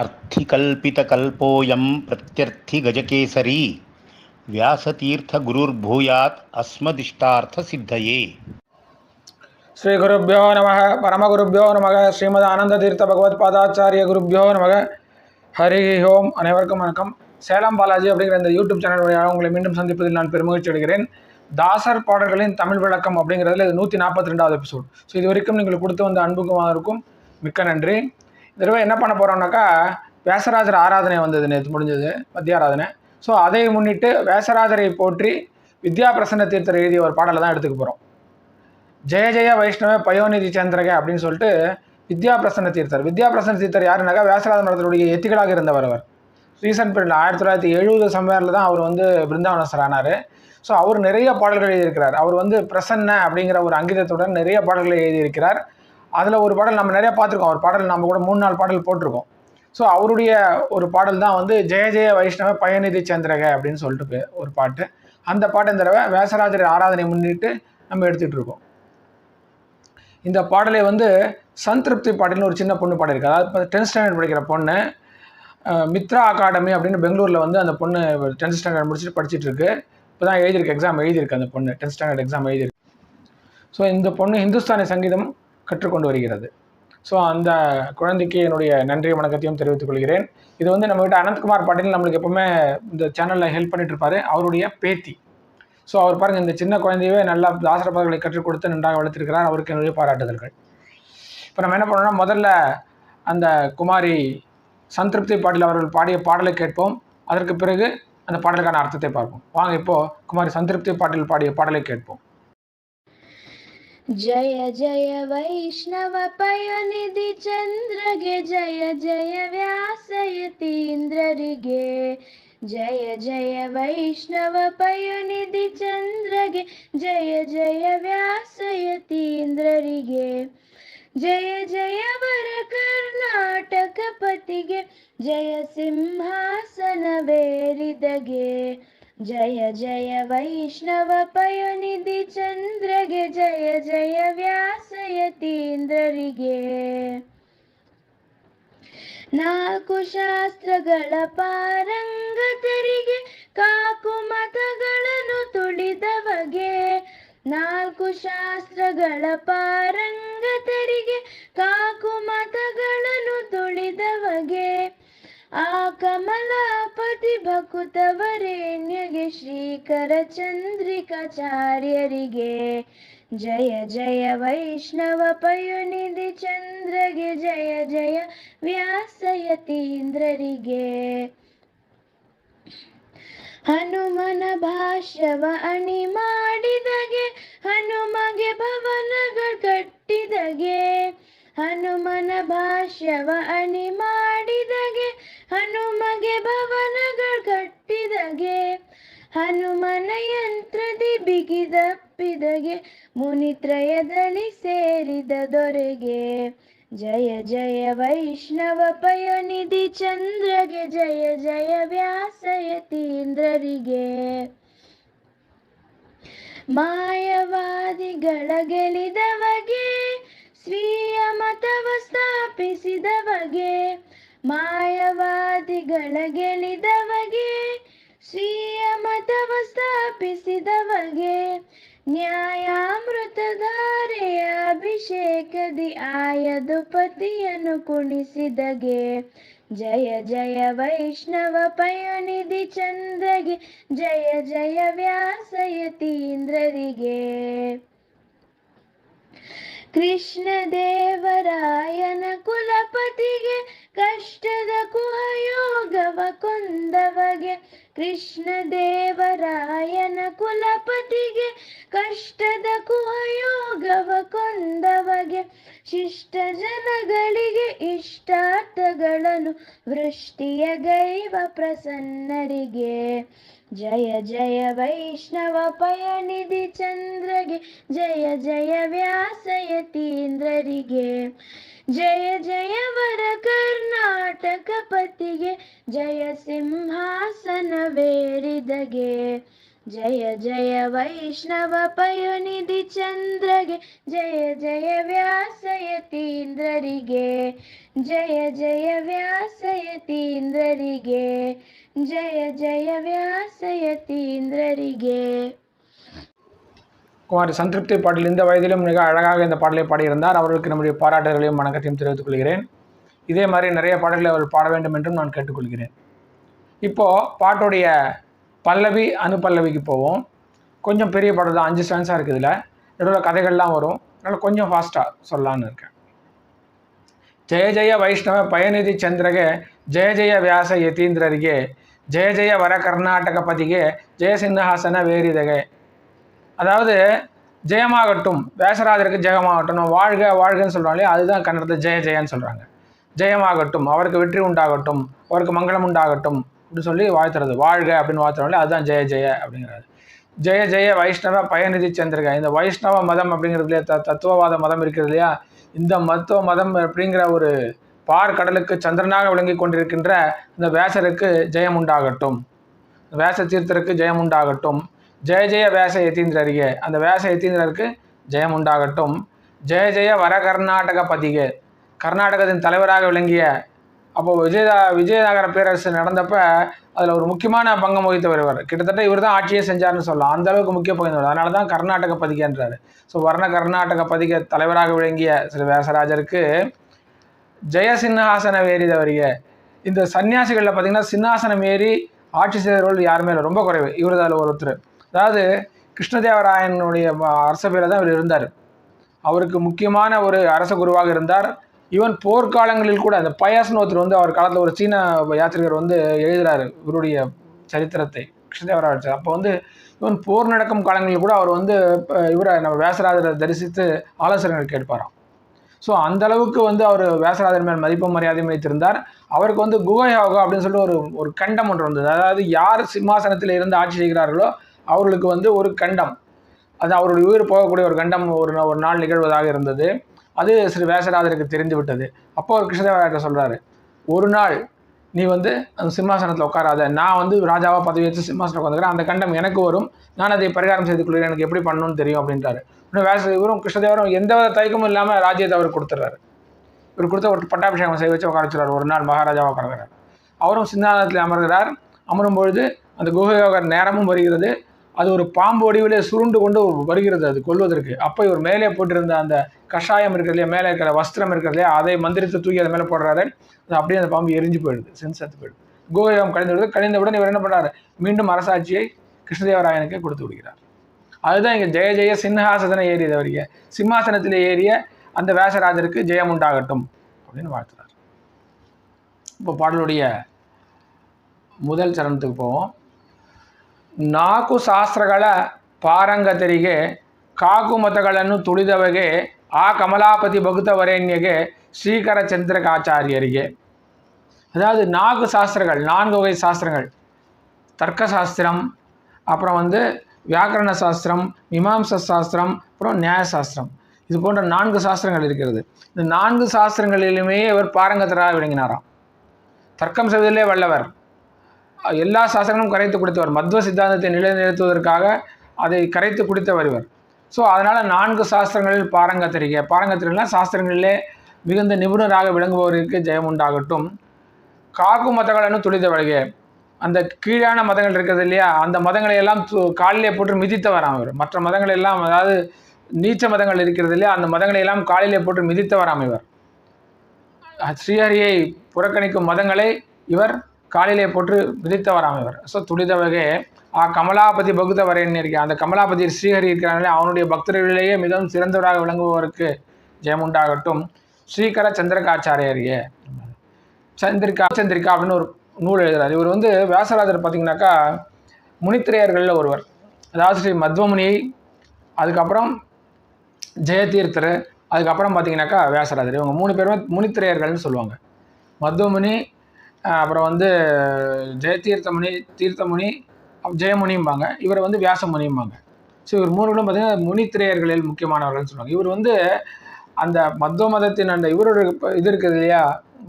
अर्थिकल्पितकल्पोऽयं प्रत्यर्थिगजकेसरी व्यासतीर्थगुरुर्भूयात् अस्मदिष्टार्थसिद्धये ஸ்ரீகுருப்போ நம பரமகுருப்போ நம ஸ்ரீமத் ஆனந்ததீர்த்த பகவத் பாதாச்சாரிய குருப்பியோ நம ஹரி ஓம் அனைவருக்கும் வணக்கம் சேலம் பாலாஜி அப்படிங்கிற இந்த யூடியூப் சேனல் வழியாக உங்களை மீண்டும் சந்திப்பதில் நான் பெருமகிழ்ச்சி அடைகிறேன் தாசர் பாடல்களின் தமிழ் விளக்கம் அப்படிங்கிறதுல இது நூற்றி நாற்பத்தி ரெண்டாவது எபிசோட் ஸோ இது வரைக்கும் நீங்கள் கொடுத்து வந்த அன்புக்கும் அதற்கும் மிக்க நன்றி இந்த தடவை என்ன பண்ண போகிறோம்னாக்கா வேசராஜர் ஆராதனை வந்தது நேற்று முடிஞ்சது மத்திய ஆராதனை. ஸோ அதை முன்னிட்டு வேசராஜரை போற்றி வித்யா பிரசன்ன தீர்த்தர் எழுதிய ஒரு பாடலை தான் எடுத்துக்க போகிறோம் ஜெய ஜெய வைஷ்ணவ பயோநிதி சந்திரக அப்படின்னு சொல்லிட்டு வித்யா பிரசன்ன தீர்த்தர். வித்யா பிரசன்ன தீர்த்தர் யாருனாக்கா வியாசராஜ மடத்தினுடைய எத்திகளாக இருந்தவர் அவர். ரீசன்ட் பீரியட் ஆயிரத்தி தொள்ளாயிரத்தி எழுபது சமயத்தில் தான் அவர் வந்து பிருந்தாவனசர் ஆனார். ஸோ அவர் நிறைய பாடல்கள் எழுதியிருக்கிறார். அவர் வந்து பிரசன்ன அப்படிங்கிற ஒரு அங்கிதத்துடன் நிறைய பாடல்களை எழுதியிருக்கிறார். அதில் ஒரு பாடல் நம்ம நிறையா பார்த்துருக்கோம். ஒரு பாடல் நம்ம கூட மூணு நாலு பாடல் போட்டிருக்கோம். ஸோ அவருடைய ஒரு பாடல் தான் வந்து ஜெய ஜெய வைஷ்ணவ பயநிதி சந்திரக அப்படின்னு சொல்லிட்டு பே- ஒரு பாட்டு. அந்த பாட்டு இந்த தடவை வேசராஜர் ஆராதனை முன்னிட்டு நம்ம எடுத்துகிட்டு இருக்கோம். இந்த பாடலை வந்து சந்திருப்தி பாட்டில்னு ஒரு சின்ன பொண்ணு பாடியிருக்கு. அதாவது இப்போ டென்த் ஸ்டாண்டர்ட் படிக்கிற பொண்ணு மித்ரா அகாடமி அப்படின்னு பெங்களூரில் வந்து அந்த பொண்ணு டென்த் ஸ்டாண்டர்ட் முடிச்சுட்டு படிச்சுட்டு இருக்கு. இப்போ தான் எழுதியிருக்கு எக்ஸாம் எழுதியிருக்கு அந்த பொண்ணு. டென்த் ஸ்டாண்டர்ட் எக்ஸாம் எழுதியிருக்கு. ஸோ இந்த பொண்ணு ஹிந்துஸ்தானி சங்கீதம் கற்றுக்கொண்டு வருகிறது. ஸோ அந்த குழந்தைக்கு என்னுடைய நன்றி வணக்கத்தையும் தெரிவித்துக் கொள்கிறேன். இது வந்து நம்மகிட்ட அனந்த்குமார் பாட்டீல் நம்மளுக்கு எப்பவுமே இந்த சேனலில் ஹெல்ப் பண்ணிட்டு இருப்பாரு. அவருடைய பேத்தி. ஸோ அவர் பாருங்க இந்த சின்ன குழந்தையவே நல்லா தாசர பாடல்களை கற்றுக் கொடுத்து நன்றாக வளர்த்திருக்கிறார். அவருக்கு என்னுடைய பாராட்டுதல்கள். இப்போ நம்ம என்ன பண்ணோம்னா முதல்ல அந்த குமாரி சந்திருப்தி பாட்டில் அவர்கள் பாடிய பாடலை கேட்போம். அதற்கு பிறகு அந்த பாடலுக்கான அர்த்தத்தை பார்ப்போம். வாங்க இப்போது குமாரி சந்திருப்தி பாட்டில் பாடிய பாடலை கேட்போம். जय जय वैष्णव पयनिधि चन्द्रगे जय जय व्यासयतीन्द्ररिगे जय जय वैष्णव पयनिधि चन्द्रगे जय जय व्यासयतीन्द्ररिगे जय जय वर कर्नाटकपतिगे जय सिंहासन सिंहासनवेरिदगे जय जय वैष्णव पयनिधि चन्द्रगे जय जय ವ್ಯಾಸಯತೀಂದ್ರರಿಗೆ ನಾಲ್ಕು ಶಾಸ್ತ್ರಗಳ ಪಾರಂಗತರಿಗೆ ಕಾಕು ಮತಗಳನ್ನು ತುಳಿದವಗೆ ನಾಲ್ಕು ಶಾಸ್ತ್ರಗಳ ಪಾರಂಗತರಿಗೆ ಕಾಕು ಮತಗಳನ್ನು ತುಳಿದವಗೆ ಆ ಕಮಲಾಪತಿ ಭಕುತವರೇಣ್ಯಗೆ ಶ್ರೀಕರ ಚಂದ್ರಿಕಾಚಾರ್ಯರಿಗೆ. ಜಯ ಜಯ ವೈಷ್ಣವ ಪಯುನಿಧಿ ಚಂದ್ರಗೆ, ಜಯ ಜಯ ವ್ಯಾಸಯತೀಂದ್ರರಿಗೆ ಹನುಮನ ಭಾಷ್ಯವ ಅಣಿ ಮಾಡಿದಗೆ, ಹನುಮಗೆ ಭವನಗಳು ಕಟ್ಟಿದಗೆ. ಹನುಮನ ಭಾಷ್ಯವ ಅಣಿ ಮಾಡಿದಗೆ ಹನುಮಗೆ ಭವನಗಳು ಕಟ್ಟಿದಗೆ, ಹನುಮನ ಯಂತ್ರದಿ ಬಿಗಿದಪ್ಪಿದಗೆ, ಮುನಿತ್ರಯದಲ್ಲಿ ಸೇರಿದ ದೊರೆಗೆ. ಜಯ ಜಯ ವೈಷ್ಣವ ಪಯನಿಧಿ ಚಂದ್ರಗೆ, ಜಯ ಜಯ ವ್ಯಾಸಯತೀಂದ್ರರಿಗೆ ಮಾಯವಾದಿಗಳ ಗೆಲಿದವಗೆ ಸ್ವೀಯ ಮತವ ಸ್ಥಾಪಿಸಿದವಗೆ. ಮಾಯವಾದಿಗಳ ಗೆಳಿದವಗೆ ಸ್ವೀಯ ಮತವ ಸ್ಥಾಪಿಸಿದವಗೆ ನ್ಯಾಯಾಮೃತಧಾರೆಯ ಅಭಿಷೇಕದಿ ಆಯದು ಪತಿಯನ್ನು ಕುಣಿಸಿದಗೆ. ಜಯ ಜಯ ವೈಷ್ಣವ ಪಯನಿಧಿ ಚಂದ್ರಗೆ, ಜಯ ಜಯ ವ್ಯಾಸಯತೀಂದ್ರರಿಗೆ. ಕೃಷ್ಣ ದೇವರಾಯನ ಕುಲಪತಿಗೆ, ಕಷ್ಟದ ಕುಹಯೋಗವ ಕೊಂದವಗೆ. ಕೃಷ್ಣ ದೇವರಾಯನ ಕುಲಪತಿಗೆ, ಕಷ್ಟದ ಕುಹಯೋಗವ ಕೊಂದವಗೆ. ಶಿಷ್ಟ ಜನಗಳಿಗೆ ಇಷ್ಟಾರ್ಥಗಳನ್ನು ವೃಷ್ಟಿಯ ಗೈವ ಪ್ರಸನ್ನರಿಗೆ. जय जय वैष्णव पयनिधि चन्द्रगे जय जय व्यासयतीन्द्ररिगे जय जय वर कर्णाटकपतिगे जय सिंहासनवेरिदगे जय जय वैष्णव पयोनिधि चन्द्रगे जय जय व्यासयतीन्द्ररिगे जय जय व्यासयतीन्द्ररिगे जय जय व्यासयतीन्द्ररिगे குமாரி சந்திருப்தி பாடல் இந்த வயதிலும் மிக அழகாக இந்த பாடலை பாடியிருந்தார். அவர்களுக்கு நம்முடைய பாராட்டுகளையும் வணக்கத்தையும் தெரிவித்துக் கொள்கிறேன் இதே மாதிரி நிறைய பாடல்களை அவர் பாட வேண்டும் என்றும் நான் கேட்டுக்கொள்கிறேன். இப்போது பாட்டுடைய பல்லவி அனுபல்லவிக்கு போவோம். கொஞ்சம் பெரிய படம் தான் அஞ்சு ஸ்டான்ஸாக இருக்குது இதில். கதைகள்லாம் வரும். அதனால் கொஞ்சம் ஃபாஸ்ட்டாக சொல்லலான்னு இருக்கேன். ஜெய ஜெய வைஷ்ணவ பயநிதி ಚಂದ್ರಗೆ ஜெய ಜಯ ವ್ಯಾಸ ಯತೀಂದ್ರರಿಗೆ ஜெய ஜெய வர கர்நாடக பதிகே ஜெய சின்ஹாசன வேரிதகே. அதாவது ஜெயமாகட்டும் வேசராஜருக்கு ஜெயமாகட்டும் நம்ம வாழ்க வாழ்கன்னு சொல்கிறோம் அதுதான் கன்னடத்தை ஜெய ஜெயன்னு சொல்கிறாங்க ஜெயமாகட்டும் அவருக்கு வெற்றி உண்டாகட்டும் அவருக்கு மங்களம் உண்டாகட்டும் அப்படின்னு சொல்லி வாழ்த்துறது. வாழ்க அப்படின்னு வாழ்த்துறோம் அதுதான் ஜெய ஜெய அப்படிங்கிறது ஜெய ஜெய வைஷ்ணவ பயநிதி சந்திரிகா இந்த வைஷ்ணவ மதம் அப்படிங்கிறதுல த தத்துவவாத மதம் இருக்கிறது இல்லையா? இந்த மருத்துவ மதம் அப்படிங்கிற ஒரு பார் கடலுக்கு சந்திரனாக விளங்கி கொண்டிருக்கின்ற இந்த வேசருக்கு ஜெயம் உண்டாகட்டும். வேச தீர்த்தருக்கு ஜெயம் உண்டாகட்டும். ஜெய ஜெய வேச யதீந்திரரியே அந்த வேச யதீந்திரருக்கு ஜெயம் உண்டாகட்டும். ஜெய ஜெய வர கர்நாடக பதிகே. கர்நாடகத்தின் தலைவராக விளங்கிய அப்போ விஜய விஜயநகர பேரரசு நடந்தப்ப அதில் ஒரு முக்கியமான பங்கம் வகித்து வருவார் கிட்டத்தட்ட இவர் தான் ஆட்சியே செஞ்சார்னு சொல்லலாம். அந்த அளவுக்கு முக்கிய பங்கு அதனால தான் கர்நாடக பதிகன்றார். ஸோ வர்ண கர்நாடக பதிக தலைவராக விளங்கிய ஸ்ரீ வேசராஜருக்கு ஜெய சிம்ஹாசன வேறிதவரிய இந்த சன்னியாசிகளில் பார்த்திங்கன்னா சிம்ஹாசனம் ஏறி ஆட்சி செய்தவர்கள் யாருமே இல்லை. ரொம்ப குறைவு. இவர் அதில் ஒருத்தர். அதாவது கிருஷ்ணதேவராயனுடைய அரச பேரில் தான் இவர் இருந்தார். அவருக்கு முக்கியமான ஒரு அரச குருவாக இருந்தார். ஈவன் போர்க்காலங்களில் கூட அந்த பயஸ்னு ஒருத்தர் வந்து அவர் காலத்தில் ஒரு சீன யாத்திரிகர் வந்து எழுதுறாரு இவருடைய சரித்திரத்தை கிருஷ்ணதேவராய அப்போ வந்து ஈவன் போர் நடக்கும் காலங்களில் கூட அவர் வந்து இவரை நம்ம வேசராஜரை தரிசித்து ஆலோசனைகள் கேட்பாராம். ஸோ அந்த அளவுக்கு வந்து அவர் வேசராஜர் மேல் மதிப்பும் மரியாதையும் வைத்திருந்தார். அவருக்கு வந்து குகயோகா அப்படின்னு சொல்லிட்டு ஒரு ஒரு கண்டம் ஒன்று இருந்தது அதாவது யார் சிம்மாசனத்தில் இருந்து ஆட்சி செய்கிறார்களோ அவர்களுக்கு வந்து ஒரு கண்டம். அது அவருடைய உயிர் போகக்கூடிய ஒரு கண்டம் ஒரு ஒரு நாள் நிகழ்வதாக இருந்தது. அது ஸ்ரீ வேசராதருக்கு தெரிந்து விட்டது அப்போ அவர் கிருஷ்ணதேவராயர்கிட்ட சொல்கிறாரு ஒரு நாள் நீ வந்து அந்த சிம்மாசனத்தில் உட்காராத. நான் வந்து ராஜாவாக பதவி வச்சு சிம்மாசனம் உட்காந்துக்கிறேன் அந்த கண்டம் எனக்கு வரும். நான் அதை பரிகாரம் செய்து கொள்கிறேன். எனக்கு எப்படி பண்ணணும்னு தெரியும் அப்படின்றாரு. இன்னும் வேச இவரும் கிருஷ்ணதேவரும் எந்த வித தயக்கமும் இல்லாமல் ராஜ்யத்தை அவர் கொடுத்துட்றாரு இவர் கொடுத்த ஒரு பட்டாபிஷேகம் செய்ய வச்சு உட்கார வச்சுறாரு ஒரு நாள் மகாராஜாவாக உட்காருகிறார் அவரும் சிந்தாசனத்தில் அமர்கிறார். அமரும் பொழுது அந்த குகையோக நேரமும் வருகிறது. அது ஒரு பாம்பு வடிவிலே சுருண்டு கொண்டு வருகிறது அது கொள்வதற்கு அப்போ இவர் மேலே போட்டிருந்த அந்த கஷாயம் இருக்கிறது இல்லையா மேலே இருக்கிற வஸ்திரம் இருக்கிறது இல்லையா அதை மந்திரத்தை தூக்கி அதை மேலே போடுறாரு. அது அப்படியே அந்த பாம்பு எரிஞ்சு போயிடுது சென்சத்து போயிடுது. குகயோகம் கழிந்து விடுது. கழிந்தவுடன் இவர் என்ன பண்ணுறாரு மீண்டும் அரசாட்சியை கிருஷ்ணதேவராயனுக்கு கொடுத்து விடுகிறார். அதுதான் இங்கே ஜெய ஜெய சிம்ஹாசன ஏறியது அவರಿಗೆ சிம்மாசனத்தில் ஏறிய அந்த வேசராஜருக்கு ஜெயம் உண்டாகட்டும் அப்படின்னு வாழ்த்துறார். இப்போ பாடலுடைய முதல் சரணத்துக்கு போவோம். ನಾಲ್ಕು ಶಾಸ್ತ್ರಗಳ ಪಾರಂಗತರಿಗೆ ಕಾಕುಮತಗಳನ್ನು ತುಳಿದವಗೆ ಆ ಕಮಲಾಪತಿ ಭಕ್ತವರೇಣ್ಯಗೆ ಶ್ರೀಕರ ಚಂದ್ರಕಾಚಾರ್ಯರಿಗೆ அதாவது நான்கு சாஸ்திரங்கள் நான்கு வகை சாஸ்திரங்கள் தர்க்க சாஸ்திரம் அப்புறம் வந்து வியாக்கரண சாஸ்திரம் மீமாம்ச சாஸ்திரம் அப்புறம் நியாய சாஸ்திரம் இது போன்ற நான்கு சாஸ்திரங்கள் இருக்கிறது இந்த நான்கு சாஸ்திரங்களிலுமே இவர் பாரங்கத்தராக விளங்கினாராம் தர்க்கம் செய்வதிலே வல்லவர் எல்லா சாஸ்திரங்களும் கரைத்து கொடுத்தவர். மத்வ சித்தாந்தத்தை நிலைநிறுத்துவதற்காக அதை கரைத்து குடித்தவர் இவர். ஸோ அதனால் நான்கு சாஸ்திரங்களில் பாரங்கத்திரிகை. பாரங்கத்திரிகைலாம் சாஸ்திரங்களிலே மிகுந்த நிபுணராக விளங்குபவருக்கு ஜெயம் உண்டாகட்டும். காக்கும் மதங்கள்னு துளித வழிகை அந்த கீழான மதங்கள் இருக்கிறது இல்லையா? அந்த மதங்களை எல்லாம் காலிலே போட்டு மிதித்தவராம் இவர். மற்ற மதங்கள் எல்லாம் அதாவது நீச்ச மதங்கள் இருக்கிறது இல்லையா? அந்த மதங்களை எல்லாம் காலிலே போட்டு மிதித்தவராம் இவர். ஸ்ரீஹரியை புறக்கணிக்கும் மதங்களை இவர் காலிலே போட்டு விதித்தவராம் இவர். ஸோ துடிதவகே ஆ கமலாபதி பகுத வரேன்னு இருக்கேன் அந்த கமலாபதி ஸ்ரீஹரி இருக்கிறாங்களே அவனுடைய பக்தர்களிலேயே மிகவும் சிறந்தவராக விளங்குபவருக்கு ஜெயமுண்டாகட்டும். ஸ்ரீகர சந்திரகாச்சாரியரியே. சந்திரிகா சந்திரிகா அப்படின்னு ஒரு நூல் எழுதுறாரு. இவர் வந்து வியாசராஜர் பார்த்தீங்கன்னாக்கா முனித்திரையர்களில் ஒருவர். அதாவது ஸ்ரீ மத்வமுனி அதுக்கப்புறம் ஜெயதீர்த்தர் அதுக்கப்புறம் பார்த்தீங்கன்னாக்கா வியாசராஜர். இவங்க மூணு பேருமே முனித்திரையர்கள்னு சொல்லுவாங்க. மத்வமுனி அப்புறம் வந்து ஜெயதீர்த்தமுனி தீர்த்தமுனி ஜெயமுனிம்பாங்க. இவரை வந்து வியாசமுனிம்பாங்க. ஸோ இவர் மூணு பேரும் பார்த்தீங்கன்னா முனித்திரையர்களில் முக்கியமானவர்கள்னு சொல்லுவாங்க. இவர் வந்து அந்த மத்வ மதத்தின் அந்த இவரோட இது இருக்குது இல்லையா?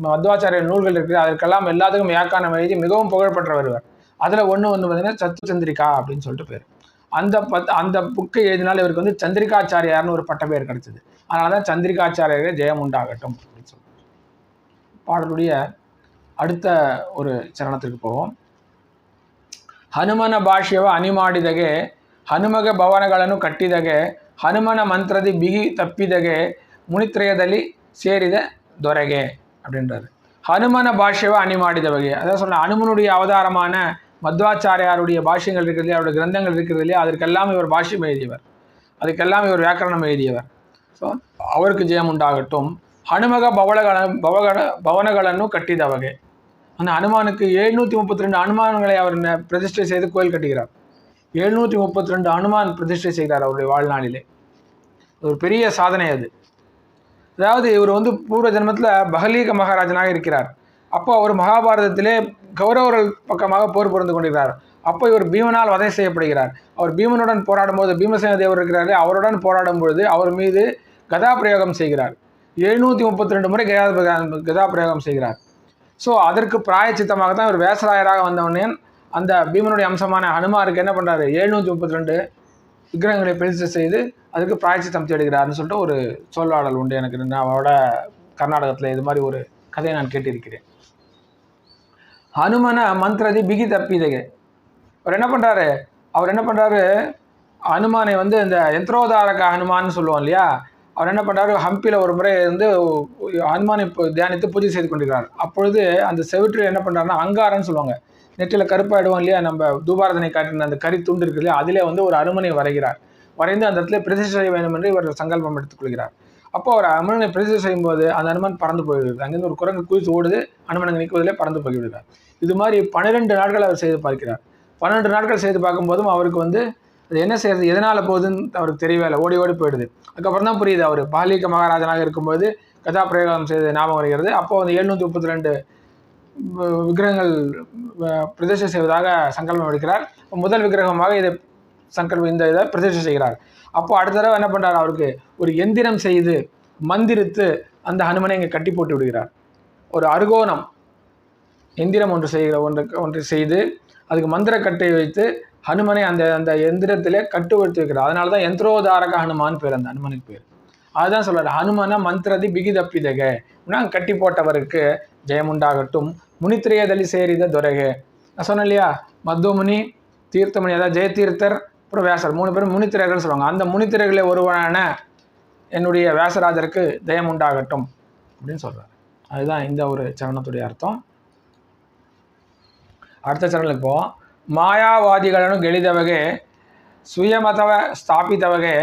மத்வாச்சாரிய நூல்கள் இருக்குது. அதற்கெல்லாம் எல்லாத்துக்கும் வியாக்கானம் எழுதி மிகவும் புகழ்பெற்ற வருவார் அதில் ஒன்று வந்து பார்த்தீங்கன்னா சத்து சந்திரிகா அப்படின்னு சொல்லிட்டு பேர். அந்த பத் அந்த புக்கு எழுதினால இவருக்கு வந்து சந்திரிகாச்சாரியார்னு ஒரு பட்ட பேர் கிடைச்சது. அதனால தான் சந்திரிகாச்சாரியர்கள் ஜெயம் உண்டாகட்டும் அப்படின்னு சொல்லுவாங்க பாடலுடைய அடுத்த ஒரு சரணத்திற்கு போவோம் ಹನುಮನ ಭಾಷ್ಯವ ಅನಿಮಾಡಿದಗೆ ಹನುಮಗೆ ಭವನಗಳನ್ನು ಕಟ್ಟಿದಗೆ ಹನುಮನ ಮಂತ್ರದಿ ಬಿಗಿ ತಪ್ಪಿದಗೆ ಮುನಿತ್ರಯದಲ್ಲಿ ಸೇರಿದ ದೊರೆಗೆ அப்படின்றாரு ஹனுமன பாஷ்யவை அணி மாடிதவகை அதான் சொன்ன அனுமனுடைய அவதாரமான மத்வாச்சாரியாருடைய பாஷ்யங்கள் இருக்கிறது இல்லையா அவருடைய கிரந்தங்கள் இருக்கிறது இல்லையா அதற்கெல்லாம் இவர் பாஷ்யம் எழுதியவர் அதுக்கெல்லாம் இவர் வியாக்கரணம் எழுதியவர் ஸோ அவருக்கு ஜெயம் உண்டாகட்டும் ಹನುಮಗ ಬವಳಗಳ ಬವಗಳ ಭವನಗಳನ್ನು ಕಟ್ಟಿದವಗೆ அந்த அனுமானுக்கு எழுநூற்றி முப்பத்தி ரெண்டு அனுமானங்களை அவர் ந- பிரதிஷ்டை செய்து கோயில் கட்டுகிறார் எழுநூற்றி முப்பத்தி ரெண்டு அனுமான் பிரதிஷ்டை செய்கிறார் அவருடைய வாழ்நாளிலே ஒரு பெரிய சாதனை அது அதாவது இவர் வந்து பூர்வ ஜென்மத்தில் பகலீக மகாராஜனாக இருக்கிறார் அப்போ அவர் மகாபாரதத்திலே கௌரவர்கள் பக்கமாக போர் புரிந்து கொண்டிருக்கிறார் அப்போ இவர் பீமனால் வதை செய்யப்படுகிறார் அவர் பீமனுடன் போராடும் போது பீமசேன தேவர் இருக்கிறாரே அவருடன் போராடும் பொழுது அவர் மீது கதா பிரயோகம் செய்கிறார் எழுநூற்றி முப்பத்தி ரெண்டு முறை கதா கதா பிரயோகம் செய்கிறார். ஸோ அதற்கு பிராயச்சித்தமாக தான் இவர் வேசராயராக வந்தவனே அந்த பீமனுடைய அம்சமான ஹனுமாருக்கு என்ன பண்ணுறாரு எழுநூற்றி முப்பத்தி ரெண்டு விக்கிரகங்களை பிரதிஷ்டை செய்து அதுக்கு பிராயச்சித்தம் தேடுகிறார்னு சொல்லிட்டு ஒரு சொல்லாடல் உண்டு எனக்கு. நான் அவரோட கர்நாடகத்தில் இது மாதிரி ஒரு கதையை நான் கேட்டிருக்கிறேன். ஹனுமன மந்திரதி பிகி தப்பிதகே. அவர் என்ன பண்ணுறாரு அவர் என்ன பண்ணுறாரு ஹனுமானை வந்து இந்த யந்திரோதாரக ஹனுமான்னு சொல்லுவோம் இல்லையா? அவர் என்ன பண்ணுறாரு ஹம்பியில் ஒரு முறை வந்து ஹனுமானை தியானித்து பூஜை செய்து கொண்டிருக்கிறார். அப்பொழுது அந்த செவிற்றில் என்ன பண்ணுறாருன்னா அங்காரன்னு சொல்லுவாங்க. நெற்றியில் கருப்பாயிடுவோம் இல்லையா நம்ம தூபாரதனை காட்டின அந்த கறி துண்டு இருக்கு இல்லையா அதிலே வந்து ஒரு அனுமனை வரைகிறார். வரைந்து அந்த இடத்துல பிரதிஷ்டை செய்ய வேண்டும் என்று இவர் சங்கல்பம் எடுத்துக்கொள்கிறார் அப்போ அவர் அனுமனை பிரதிஷ்டை செய்யும்போது அந்த அனுமன் பறந்து போய்விடுது அங்கேருந்து ஒரு குரங்கு குதித்து ஓடுது அனுமனை நிற்குவதிலே பறந்து போய்விடுகிறார். இது மாதிரி பன்னிரெண்டு நாட்கள் அவர் செய்து பார்க்கிறார். பன்னெண்டு நாட்கள் செய்து பார்க்கும்போதும் அவருக்கு வந்து அது என்ன செய்யறது? எதனால் போகுதுன்னு அவருக்கு தெரியவே இல்லை. ஓடி ஓடி போயிடுது. அதுக்கப்புறம் தான் புரியுது. அவர் பாலிக மகாராஜனாக இருக்கும்போது கதா பிரயோகம் செய்து ஞாபகம் வருகிறது. அப்போ வந்து எழுநூற்றி முப்பத்தி ரெண்டு விக்கிரகங்கள் பிரதிஷ்டை செய்வதாக சங்கல்பம் எடுக்கிறார். முதல் விக்கிரகமாக இதை சங்கல்பம் இந்த இதை பிரதிஷ்டை செய்கிறார். அப்போ அடுத்த தடவை என்ன பண்ணுறார் அவருக்கு ஒரு எந்திரம் செய்து மந்திரித்து அந்த ஹனுமனை இங்கே கட்டி போட்டு விடுகிறார். ஒரு அருகோணம் எந்திரம் ஒன்று செய்கிற ஒன்று ஒன்று செய்து அதுக்கு மந்திரக்கட்டை வைத்து ஹனுமனை அந்த அந்த எந்திரத்திலே கட்டுப்படுத்தி வைக்கிறார் அதனால தான் யந்திரோதாரக ஹனுமான் பேர் அந்த ஹனுமனுக்கு பேர். அதுதான் சொல்கிறார் ஹனுமன மந்திரதி பிகிதப்பிதக. நான் கட்டி போட்டவருக்கு ஜெயமுண்டாகட்டும் முனித்திரையதலி சேரித துரகு. நான் சொன்னேன் இல்லையா? மத்துமுனி தீர்த்தமுனி அதாவது ஜெயதீர்த்தர் அப்புறம் வேசர் மூணு பேரும் முனித்திரைகள்னு சொல்லுவாங்க. அந்த முனித்திரைகளை ஒருவரான என்னுடைய வேசராஜருக்கு ஜெயமுண்டாகட்டும் அப்படின்னு சொல்கிறார் அதுதான் இந்த ஒரு சரணத்துடைய அர்த்தம். அடுத்த சரணலுக்கு போவோம். ಮಾಯಾವಾದಿಗಳನ್ನು ಗೆಳಿದವಗೆ ಸ್ವಯಮತವ ಸ್ಥಾಪಿತವಗೆ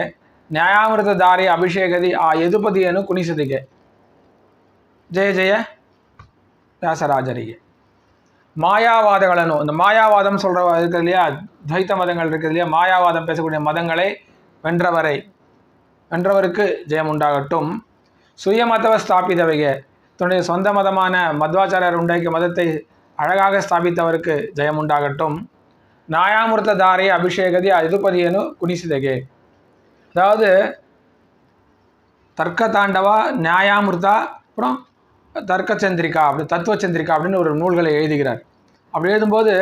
ನ್ಯಾಯಾಮೃತ ದಾರಿ ಅಭಿಷೇಕದಿ ಆ ಯದುಪದಿಯನ್ನು ಕುಣಿಸದಿಗೆ. ಜಯ ಜಯ ವ್ಯಾಸರಾಜರಿಗೆ. மாயாவாதங்களனோ இந்த மாயாவாதம் சொல்கிற இருக்கிறது இல்லையா துவைத்த மதங்கள் இருக்கிறது இல்லையா மாயாவாதம் பேசக்கூடிய மதங்களை வென்றவரை வென்றவருக்கு ஜெயம் உண்டாகட்டும் சுயமதவ ஸ்தாபிதவைக தன்னுடைய சொந்த மதமான மத்வாச்சாரியர் உண்டாக்கிய மதத்தை அழகாக ஸ்தாபித்தவருக்கு ஜெயம் உண்டாகட்டும் நாயாமிருத்த தாரை அபிஷேகதி அதிபதியனு குனிசிதகே அதாவது தர்க்க தாண்டவா நியாயாமிர்தா அப்புறம் தர்க்க சந்திரிகா அப்படி தத்துவச்சந்திரிகா அப்படின்னு ஒரு நூல்களை எழுதுகிறார். அப்படி எழுதும்போது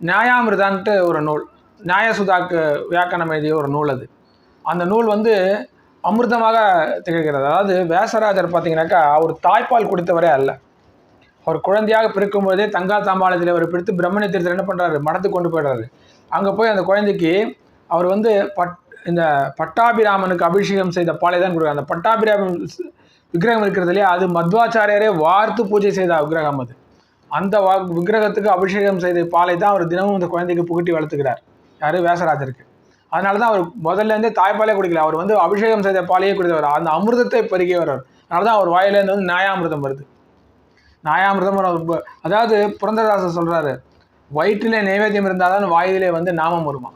நியாயாமிருதான்ட்டு ஒரு நூல் நியாயசுதாக்கு வியாக்கணம் எழுதிய ஒரு நூல் அது. அந்த நூல் வந்து அமிர்தமாக திகழ்கிறது. அதாவது வேசராஜர் பார்த்தீங்கன்னாக்கா அவர் தாய்ப்பால் குடித்தவரே அல்ல. அவர் குழந்தையாக பிறக்கும்போதே தங்கா தாம்பாளத்தில் அவர் பிடித்து பிரம்மணி தீர்த்தர் என்ன பண்ணுறாரு மடத்து கொண்டு போயிடுறாரு. அங்கே போய் அந்த குழந்தைக்கு அவர் வந்து பட் இந்த பட்டாபிராமனுக்கு அபிஷேகம் செய்த பாலை தான் கொடுக்குறாரு. அந்த பட்டாபிராமன் விக்கிரகம் இருக்கிறது இல்லையா? அது மத்வாச்சாரியரே வார்த்து பூஜை செய்த விக்கிரகம் அது. அந்த வா விக்கிரகத்துக்கு அபிஷேகம் செய்த பாலை தான் அவர் தினமும் இந்த குழந்தைக்கு புகட்டி வளர்த்துக்கிறார். யார்? வேசராஜருக்கு. அதனால தான் அவர் முதல்லேருந்தே தாய்ப்பாலே குடிக்கல. அவர் வந்து அபிஷேகம் செய்த பாலையே குடித்தவர். அந்த அமிர்தத்தை பெருகியவர் அதனால தான் அவர் வாயிலேருந்து வந்து நியாயாமிர்தம் வருது. நாயாமிரதம் அதாவது புரந்தரதாசர் சொல்கிறாரு வயிற்றிலே நைவேத்தியம் இருந்தால் தான் வாயிலே வந்து நாமம் வருமா?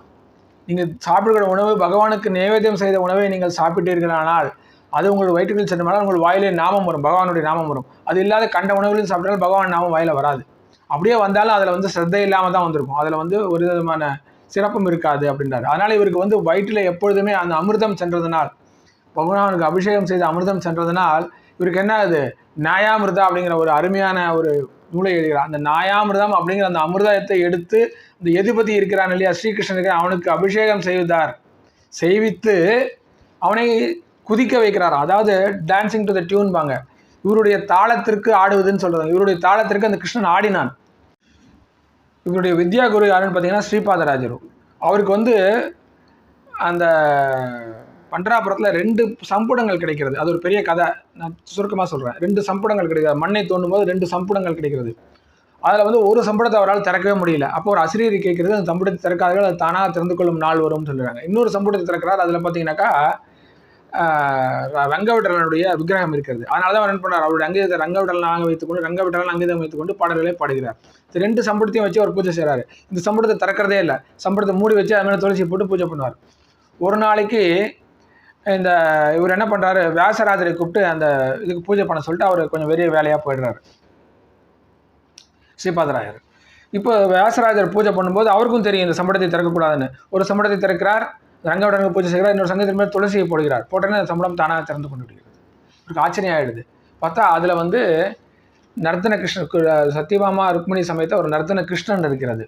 நீங்கள் சாப்பிடுகிற உணவு பகவானுக்கு நைவேத்தியம் செய்த உணவை நீங்கள் சாப்பிட்டீர்களானால் அது உங்கள் வயிற்றுக்குள் சென்றமானால் உங்கள் வாயிலே நாமம் வரும் பகவானுடைய நாமம் வரும். அது இல்லாத கண்ட உணவுகளையும் சாப்பிட்டாலும் பகவான் நாமம் வாயில வராது. அப்படியே வந்தாலும் அதில் வந்து சிரத்தை இல்லாமல் தான் வந்திருக்கும். அதில் வந்து ஒரு விதமான சிறப்பும் இருக்காது அப்படின்றாரு. அதனால் இவருக்கு வந்து வயிற்றில் எப்பொழுதுமே அந்த அமிர்தம் சென்றதுனால் பகவானுக்கு அபிஷேகம் செய்த அமிர்தம் சென்றதுனால் இவருக்கு என்ன அது நியாயாமிர்தா அப்படிங்கிற ஒரு அருமையான ஒரு நூலை எழுதுகிறார். அந்த நாயாமிர்தம் அப்படிங்கிற அந்த அமிர்தத்தை எடுத்து இந்த எதிபதி இருக்கிறான் இல்லையா ஸ்ரீகிருஷ்ணனுக்கு அவனுக்கு அபிஷேகம் செய்தார். செய்வித்து அவனை குதிக்க வைக்கிறார். அதாவது டான்சிங் டு த டியூன் பாங்க. இவருடைய தாளத்திற்கு ஆடுவதுன்னு சொல்கிறாங்க இவருடைய தாளத்திற்கு அந்த கிருஷ்ணன் ஆடினான். இவருடைய வித்யா குரு யாருன்னு பார்த்தீங்கன்னா ஸ்ரீபாதராஜரு. அவருக்கு வந்து அந்த பண்டராபுரத்தில் ரெண்டு சம்புடங்கள் கிடைக்கிறது. அது ஒரு பெரிய கதை. நான் சுருக்கமாக சொல்கிறேன் ரெண்டு சம்புடங்கள் கிடைக்கிறது. மண்ணை தோண்டும் போது ரெண்டு சம்புடங்கள் கிடைக்கிறது. அதில் வந்து ஒரு சம்பளத்தை அவரால் திறக்கவே முடியல. அப்போ ஒரு அசிரியர் கேட்குறது அந்த சம்பளத்தை திறக்காதவர்கள் அது தானாக திறந்து கொள்ளும் நாள் வரும்னு சொல்லுறாங்க இன்னொரு சம்பளத்தை திறக்கிறார். அதில் பார்த்தீங்கன்னாக்கா ரங்கவிடலனுடைய விக்கிரகம் இருக்கிறது. அதனால தான் அவர் என்ன பண்ணார் அவருடைய அங்கீதத்தை ரங்கவிடலன் நாங்கள் வைத்துக்கொண்டு ரங்கவிடலன் அங்கீதம் வைத்துக்கொண்டு பாடல்களை பாடுகிறார். இந்த ரெண்டு சம்பளத்தையும் வச்சு அவர் பூஜை செய்கிறாரு இந்த சம்பளத்தை திறக்கிறதே இல்லை. சம்பளத்தை மூடி வச்சு அது மேலே துளசி போட்டு பூஜை பண்ணுவார். ஒரு நாளைக்கு இந்த இவர் என்ன பண்ணுறாரு வியாசராஜரை கூப்பிட்டு அந்த இதுக்கு பூஜை பண்ண சொல்லிட்டு அவர் கொஞ்சம் பெரிய வேலையாக போயிடுறாரு. ஸ்ரீபாதராயர். இப்போ வியாசராஜர் பூஜை பண்ணும்போது அவருக்கும் தெரியும் இந்த சம்படத்தை திறக்கக்கூடாதுன்னு. ஒரு சம்படத்தை திறக்கிறார் ரங்கவடங்க பூஜை செய்கிறார் இன்னொரு சங்கத்தின் மேல் துளசியை போடுகிறார். போட்டோன்னே அந்த சம்பளம் தானாக திறந்து கொண்டு விடுகிறது இவருக்கு ஆச்சரியம் ஆகிடுது பார்த்தா அதில் வந்து நர்த்தன கிருஷ்ணன் சத்தியபாமா சத்யபாமா ருக்மிணி சமயத்தை ஒரு நர்த்தன கிருஷ்ணன் இருக்கிறது.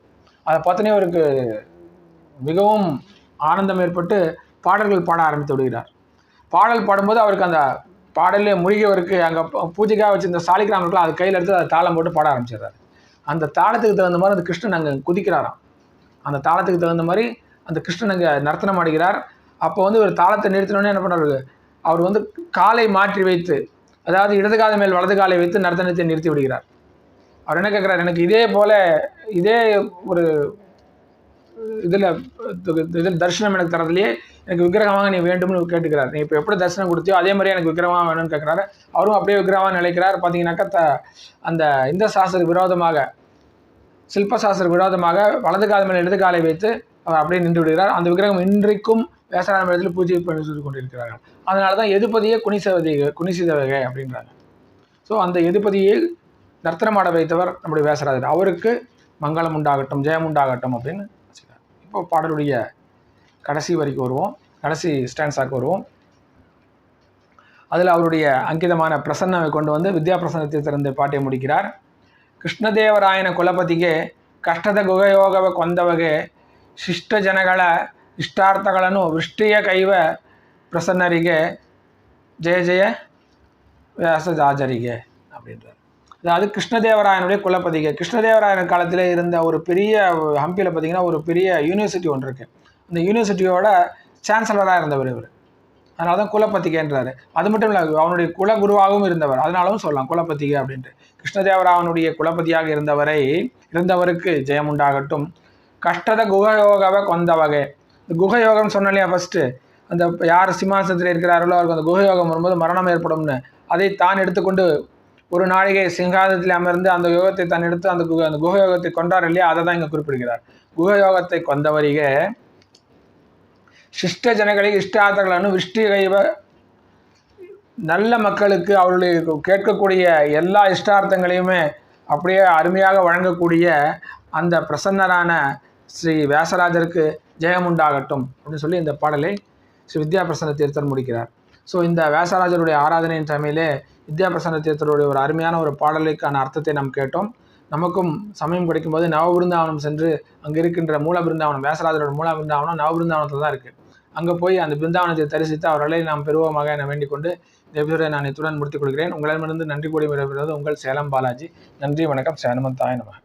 அதை பார்த்தோன்னே அவருக்கு மிகவும் ஆனந்தம் ஏற்பட்டு பாடல்கள் பாட ஆரம்பித்து விடுகிறார். பாடல் பாடும்போது அவருக்கு அந்த பாடலே முழுகியவருக்கு அங்கே பூஜைக்காக வச்சிருந்த சாலிகிராம் இருக்கலாம் அது கையில் எடுத்து அதை தாளம் போட்டு பாட ஆரம்பிச்சிடுறாரு. அந்த தாளத்துக்கு தகுந்த மாதிரி அந்த கிருஷ்ணன் அங்கே குதிக்கிறாராம். அந்த தாளத்துக்கு தகுந்த மாதிரி அந்த கிருஷ்ணன் அங்கே நர்த்தனம் ஆடுகிறார். அப்போ வந்து ஒரு தாளத்தை நிறுத்தினோடனே என்ன பண்ணுறாரு அவர் வந்து காலை மாற்றி வைத்து அதாவது இடது காலை மேல் வலது காலை வைத்து நர்த்தனத்தை நிறுத்தி விடுகிறார். அவர் என்ன கேட்குறாரு எனக்கு இதே போல் இதே ஒரு இதில் இதில் தரிசனம் எனக்கு தரதுலையே எனக்கு விக்கிரகமாக நீ வேண்டும்னு கேட்டுக்கிறார். நீ இப்போ எப்படி தரிசனம் கொடுத்தியோ அதே மாதிரி எனக்கு விக்கிரகமாக வேணும்னு கேட்குறாரு. அவரும் அப்படியே விக்கிரகமாக நினைக்கிறார் பார்த்தீங்கன்னாக்கா த அந்த இந்த சாஸ்திர விரோதமாக சில்பசாஸ்திர விரோதமாக வலது கால் மேல் இடது காலை வைத்து அவர் அப்படியே நின்று விடுகிறார். அந்த விக்கிரகம் இன்றைக்கும் வேசரான இடத்தில் பூஜை பண்ணி சொல்லி கொண்டிருக்கிறார்கள். அதனால தான் எதுபதியே குனிசவதி குனிசிதவகை அப்படின்றாங்க. ஸோ அந்த எதுபதியை நர்த்தனமாட வைத்தவர் நம்முடைய வேசராஜர். அவருக்கு மங்களம் உண்டாகட்டும் ஜெயம் உண்டாகட்டும் அப்படின்னு பாடலுடைய கடைசி வரைக்கும் வருவோம் கடைசி ஸ்டான்ஸாக்கு வருவோம் அதில் அவருடைய அங்கிதமான பிரசன்னவை கொண்டு வந்து வித்யா பிரசன்னத்தை திறந்து பாட்டை முடிக்கிறார் ಕೃಷ್ಣದೇವರಾಯನ ಕುಲಪತಿಗೆ ಕಷ್ಟದ ಗುಗಯೋಗವ ಕೊಂದವಗೆ ಶಿಷ್ಟ ಜನಗಳ ಇಷ್ಟಾರ್ಥಗಳನ್ನು ವೃಷ್ಟಿಯ ಕೈವ ಪ್ರಸನ್ನರಿಗೆ ஜெய ஜெய வியாசதாஜரிகே அப்படின்றார் அதாவது கிருஷ்ணதேவராயனுடைய குலப்பதிகை. கிருஷ்ணதேவராயன் காலத்தில் இருந்த ஒரு பெரிய ஹம்பியில் பார்த்தீங்கன்னா ஒரு பெரிய யூனிவர்சிட்டி ஒன்று இருக்குது அந்த யூனிவர்சிட்டியோட சான்சலராக இருந்தவர் இவர். அதனால தான் குலப்பத்திகைன்றார். அது மட்டும் இல்லை அவனுடைய குலகுருவாகவும் இருந்தவர். அதனாலும் சொல்லலாம் குலப்பத்திகை அப்படின்ட்டு. கிருஷ்ணதேவராவனுடைய குலப்பதியாக இருந்தவரை இருந்தவருக்கு ஜெயம் உண்டாகட்டும். கஷ்டத குகயோகவை கொந்த வகை. இந்த குகயோகம் சொன்ன இல்லையா ஃபஸ்ட்டு அந்த யார் சிம்மாசனத்தில் இருக்கிறார்களோ அவருக்கு அந்த குகயோகம் வரும்போது மரணம் ஏற்படும்னு. அதை தான் எடுத்துக்கொண்டு ஒரு நாளிகை சிங்காதத்தில் அமர்ந்து அந்த யோகத்தை தன்னெடுத்து அந்த குக அந்த குக யோகத்தை கொண்டார் இல்லையா? அதை தான் இங்கே குறிப்பிடுகிறார். குக யோகத்தை கொண்டவரிக சிஷ்ட ஜனங்களை இஷ்டார்த்தங்களும் விஷ்டிகைவ நல்ல மக்களுக்கு அவருடைய கேட்கக்கூடிய எல்லா இஷ்டார்த்தங்களையுமே அப்படியே அருமையாக வழங்கக்கூடிய அந்த பிரசன்னரான ஸ்ரீ வேசராஜருக்கு ஜெயம் உண்டாகட்டும் அப்படின்னு சொல்லி இந்த பாடலை ஸ்ரீ வித்யா வித்யாபிரசன்ன தீர்த்தன் முடிக்கிறார். ஸோ இந்த வேசராஜருடைய ஆராதனையின் தமிழே வித்யா பிரசன்ன தீர்த்தருடைய ஒரு அருமையான ஒரு பாடலுக்கான அர்த்தத்தை நாம் கேட்டோம். நமக்கும் சமயம் கிடைக்கும்போது நவபிருந்தாவனம் சென்று அங்கே இருக்கின்ற மூல பிருந்தாவனம் வியாசராஜரோட மூல பிருந்தாவனம் நவபிருந்தாவனத்தில் தான் இருக்குது அங்கே போய் அந்த பிருந்தாவனத்தை தரிசித்து அவர்களை நாம் பெறுவோமாக என வேண்டிக் கொண்டு இந்த எபிசோடை நான் இத்துடன் முடித்துக் கொள்கிறேன். உங்களிடமிருந்து நன்றி கூடி விடைபெறுவது உங்கள் சேலம் பாலாஜி. நன்றி வணக்கம். சேனமந்தாய நம.